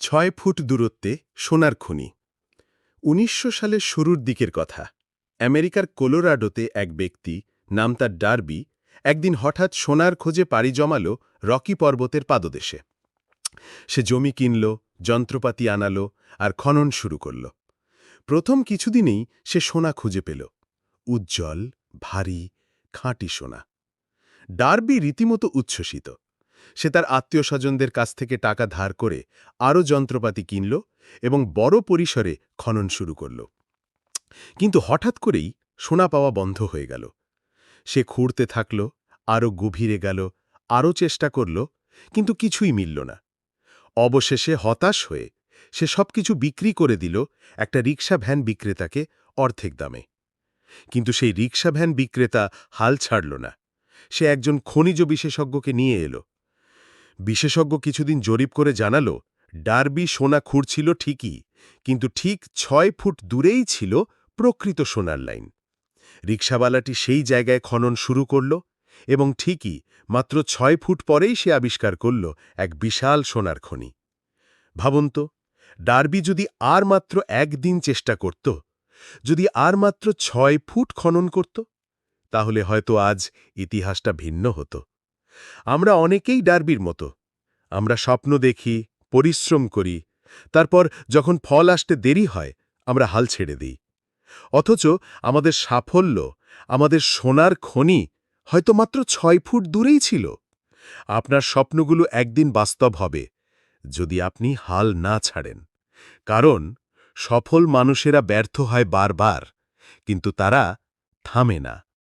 ছয় ফুট দূরত্বে সোনার খনি। উনিশশো সালের শুরুর দিকের কথা। আমেরিকার কোলোরাডোতে এক ব্যক্তি, নাম তার ডার্বি, একদিন হঠাৎ সোনার খোঁজে পাড়ি জমাল রকি পর্বতের পাদদেশে। সে জমি কিনল, যন্ত্রপাতি আনালো আর খনন শুরু করল। প্রথম কিছুদিনেই সে সোনা খুঁজে পেল। উজ্জ্বল, ভারী, খাঁটি সোনা। ডার্বি রীতিমতো উচ্ছ্বসিত। সে তার আত্মীয় স্বজনদের কাছ থেকে টাকা ধার করে আরও যন্ত্রপাতি কিনল এবং বড় পরিসরে খনন শুরু করল। কিন্তু হঠাৎ করেই সোনা পাওয়া বন্ধ হয়ে গেল। সে খুঁড়তে থাকল, আরও গভীরে গেল, আরও চেষ্টা করল, কিন্তু কিছুই মিলল না। অবশেষে হতাশ হয়ে সে সবকিছু বিক্রি করে দিল একটা রিক্সা ভ্যান বিক্রেতাকে অর্ধেক দামে। কিন্তু সেই রিক্সা ভ্যান বিক্রেতা হাল ছাড়ল না। সে একজন খনিজ বিশেষজ্ঞকে নিয়ে এলো। বিশেষজ্ঞ কিছুদিন জরিপ করে জানালো, ডার্বি সোনা খুঁড়ছিল ঠিকই, কিন্তু ঠিক ছয় ফুট দূরেই ছিল প্রকৃত সোনার লাইন। রিক্সাওয়ালাটি সেই জায়গায় খনন শুরু করল এবং ঠিকই মাত্র ছয় ফুট পরেই সে আবিষ্কার করল এক বিশাল সোনার খনি। ভাবুন তো, ডার্বি যদি আর মাত্র একদিন চেষ্টা করত, যদি আর মাত্র ছয় ফুট খনন করত, তাহলে হয়তো আজ ইতিহাসটা ভিন্ন হতো। আমরা অনেকেই ডার্বির মতো। আমরা স্বপ্ন দেখি, পরিশ্রম করি, তারপর যখন ফল আসতে দেরি হয়, আমরা হাল ছেড়ে দিই। অথচ আমাদের সাফল্য, আমাদের সোনার খনি হয়তো মাত্র ছয় ফুট দূরেই ছিল। আপনার স্বপ্নগুলো একদিন বাস্তব হবে, যদি আপনি হাল না ছাড়েন। কারণ, সফল মানুষেরা ব্যর্থ হয় বারবার, কিন্তু তারা থামে না।